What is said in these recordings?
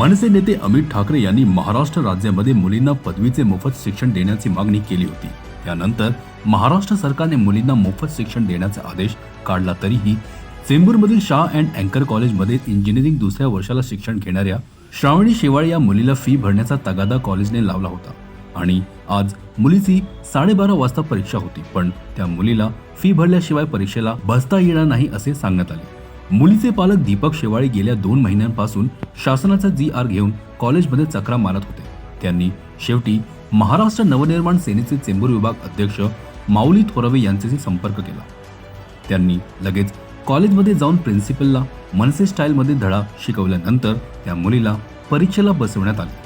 मनसे नेते अमित ठाकरे यांनी महाराष्ट्र राज्यामध्ये मुलींना पदवीचे मोफत शिक्षण देण्याची मागणी केली होती. त्यानंतर महाराष्ट्र सरकारने मुलींना मोफत शिक्षण देण्याचा आदेश काढला तरीही चेंबूरमधील शाह अँड अँकर कॉलेजमध्ये इंजिनिअरिंग दुसऱ्या वर्षाला शिक्षण घेणाऱ्या श्रावणी शेवाळे या मुलीला फी भरण्याचा तगादा कॉलेजने लावला होता. आणि आज मुलीची साडेबारा वाजता परीक्षा होती पण त्या मुलीला फी भरल्याशिवाय परीक्षेला बसता येणार नाही असे सांगण्यात आले. मुलीचे पालक दीपक शेवाळे गेल्या दोन महिन्यांपासून शासनाचा जी आर घेऊन कॉलेजमध्ये चक्रा मारत होते. त्यांनी शेवटी महाराष्ट्र नवनिर्माण सेनेचे चेंबूर विभाग अध्यक्ष माऊली थोरवे यांच्याशी संपर्क केला. त्यांनी लगेच कॉलेजमध्ये जाऊन प्रिन्सिपलला मनसे स्टाईलमध्ये धडा शिकवल्यानंतर त्या मुलीला परीक्षेला बसवण्यात आले.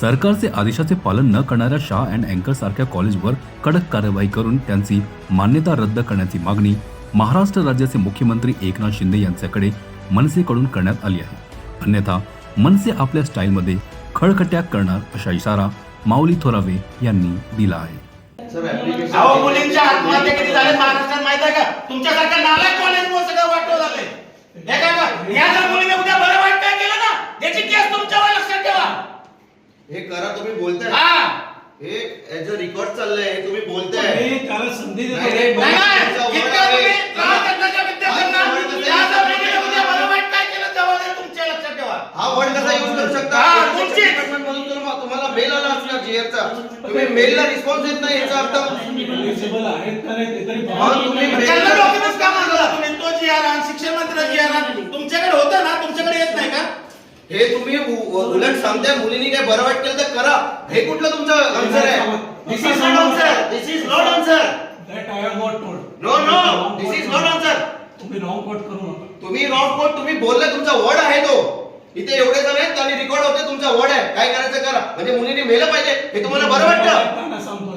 सरकारचे आदेशाचे पालन न करणाऱ्या शाह अँड अँकर सारख्या कॉलेजवर कडक कारवाई करून त्यांची मान्यता रद्द करण्याची मागणी महाराष्ट्र राज्याचे मुख्यमंत्री एकनाथ शिंदे यांच्याकडे मनसेकडून करण्यात आली आहे. अन्यथा मनसे आपल्या स्टाईलमध्ये खळखट्याक करणार अशा इशारा माऊली थोरावे यांनी दिला आहे. अहो मुलींच्या आत्महत्या किती झाले महाराष्ट्रात माहीत आहे का? तुमच्यासारख्या नालायक कॉलेजमुळे सगळं वाटलं झालंय? हे काय का या जर मुलीने उद्या बरं वाईट काय केलं ना त्याची केस तुमच्यावर लक्षात ठेवा. हे करा तुम्ही बोलताय. हा ऍज अ रेकॉर्ड चाललंय हे तुम्ही बोलताय. मी त्याला संधी देतो. नाही, नाही, नाही, हा, कसा वर्ड युज करू शकता? हा, तुमची. मधून तुम्हाला मेल आला असणार तुम्ही मेलला रिस्पॉन्स देत नाही याचा अर्थ Eligible आहेत का नाही ते तरी हा, पाहा. तुम्ही तुम्ही? तो जी आर आणि शिक्षण मंत्री तुमच्याकडे होतं ना तुमच्याकडे येत नाही का हे तुम्ही उलट सांगताय मुलींनी काय बरं वाईट केलं तर करा. हे कुठलं तुमचं आन्सर आहे? This is not answer this is not answer That I have not told. No no this is not answer तुम्ही रॉंग कोट करू नका. तुम्ही रॉंग कोट तुम्ही बोलले तुमचा वर्ड आहे तो. इथे एवढे जण आहेत आणि रेकॉर्ड होते तुमचा वर्ड आहे. काय करायचं करा. म्हणजे मुलींनी मेलं पाहिजे. हे तुम्हाला बरं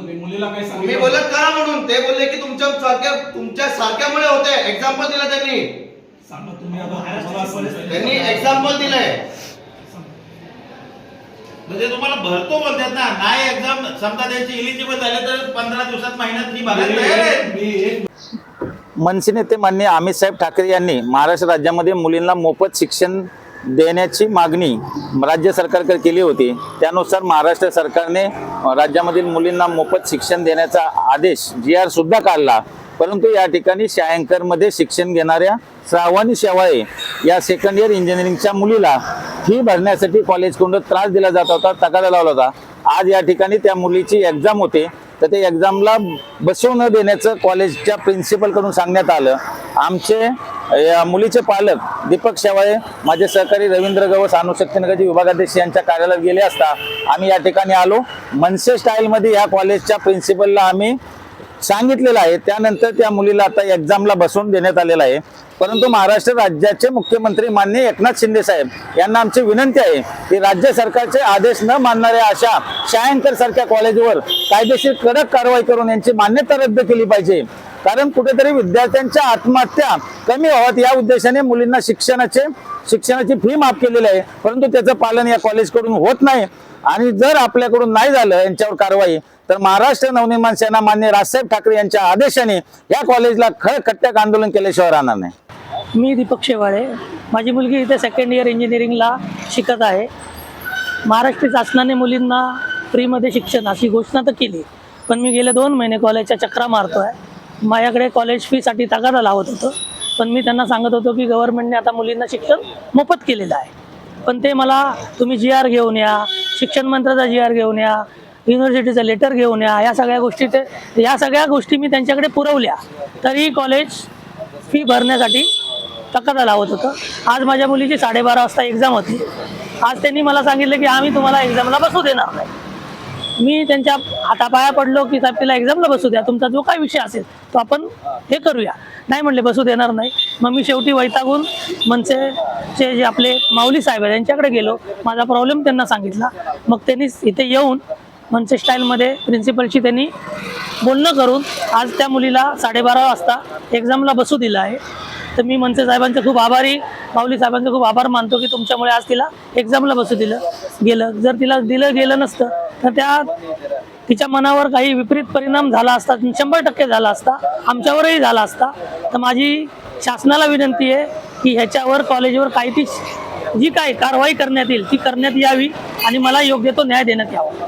मी मुलीला काय तुम्ही बोलत करा म्हणून. ते बोलले की तुमच्या सारख्या तुमच्या सारख्यामुळे होते. एक्झाम्पल दिलं त्यांनी. त्यांनी एक्झाम्पल दिलंय. म्हणजे तुम्हाला भरतो बोलतात ना. नाही एक्झाम समजा त्यांची इलिजिबल झाले तर पंधरा दिवसात महिन्यात फी भरायला तयार आहे. मी एक मनसे नेते मान्य अमित साहेब ठाकरे यांनी महाराष्ट्र राज्यामध्ये मुलींना मोफत शिक्षण देण्याची मागणी राज्य सरकारकडे केली होती. त्यानुसार महाराष्ट्र सरकारने राज्यामधील मुलींना मोफत शिक्षण देण्याचा आदेश जी आर सुद्धा काढला. परंतु या ठिकाणी शायंकरमध्ये शिक्षण घेणाऱ्या श्रावणी शेवाळे या सेकंड इयर इंजिनिअरिंगच्या मुलीला फी भरण्यासाठी कॉलेजकडून त्रास दिला जात होता तगादा लावला होता. आज या ठिकाणी त्या मुलीची एक्झाम होते. तर ते एक्झामला बसवून न देण्याचं कॉलेजच्या प्रिन्सिपलकडून सांगण्यात आलं. आमचे या मुलीचे पालक दीपक शेवाळे माझे सहकारी रवींद्र गवस अणुशक्तीनगरचे विभागाध्यक्ष यांच्या कार्यालयात गेले असता आम्ही या ठिकाणी आलो. मनसे स्टाईलमध्ये या कॉलेजच्या प्रिन्सिपलला आम्ही सांगितलेलं आहे. त्यानंतर त्या मुलीला आता एक्झामला बसवून देण्यात आलेलं आहे. परंतु महाराष्ट्र राज्याचे मुख्यमंत्री माननीय एकनाथ शिंदे साहेब यांना आमची विनंती आहे की राज्य सरकारचे आदेश न मानणाऱ्या अशा शायंकर सारख्या कॉलेजवर कायदेशीर कडक कारवाई करून यांची मान्यता रद्द केली पाहिजे. कारण कुठेतरी विद्यार्थ्यांच्या आत्महत्या कमी व्हाव्यात या उद्देशाने मुलींना शिक्षणाचे शिक्षणाची फी माफ केलेली आहे. परंतु त्याचं पालन या कॉलेजकडून होत नाही. आणि जर आपल्याकडून नाही झालं यांच्यावर कारवाई तर महाराष्ट्र नवनिर्माण सेना मान्य राजसाहेब ठाकरे यांच्या आदेशाने या कॉलेजला खळ खट्ट्याक आंदोलन केल्याशिवाय राहणार नाही. मी दीपक शेवाळे. माझी मुलगी इथे सेकंड इयर इंजिनिअरिंगला शिकत आहे. महाराष्ट्र शासनाने मुलींना फ्रीमध्ये शिक्षण अशी घोषणा तर केली. पण मी गेले दोन महिने कॉलेजच्या चक्रा मारतो आहे माझ्याकडे कॉलेज फीसाठी तगादा लावत होतं. पण मी त्यांना सांगत होतो की गव्हर्नमेंटने आता मुलींना शिक्षण मोफत केलेलं आहे. पण ते मला तुम्ही जी आर घेऊन या शिक्षण मंत्र्याचा जी आर घेऊन या युनिव्हर्सिटीचं लेटर घेऊन या या सगळ्या गोष्टी ते या सगळ्या गोष्टी मी त्यांच्याकडे पुरवल्या. तरी कॉलेज फी भरण्यासाठी तकादा लावत होतं. आज माझ्या मुलीची साडेबारा वाजता एक्झाम होती. आज त्यांनी मला सांगितलं की आम्ही तुम्हाला एक्झामला बसू देणार नाही. मी त्यांच्या हातापाया पडलो की साहेब तिला एक्झामला बसू द्या. तुमचा जो काय विषय असेल तो आपण हे करूया. नाही म्हणले बसू देणार नाही. मग मी शेवटी वैतागून मनसेचे जे आपले माऊली साहेब आहेत त्यांच्याकडे गेलो. माझा प्रॉब्लेम त्यांना सांगितला. मग त्यांनी इथे येऊन मनसे स्टाईलमध्ये प्रिन्सिपलशी त्यांनी बोलणं करून आज त्या मुलीला साडेबारा वाजता एक्झामला बसू दिलं आहे. तर मी मनसे साहेबांचे खूप आभारी माऊली साहेबांचे खूप आभार मानतो की तुमच्यामुळे आज तिला एक्झामला बसू दिलं गेलं. जर तिला दिलं गेलं नसतं तर त्या तिच्या मनावर काही विपरीत परिणाम झाला असता शंभर टक्के झाला असता आमच्यावरही झाला असता तर माझी शासनाला विनंती आहे की ह्याच्यावर कॉलेजवर काही ती जी काय कारवाई करण्यात येईल ती करण्यात यावी आणि मला योग्य तो न्याय देण्यात यावा.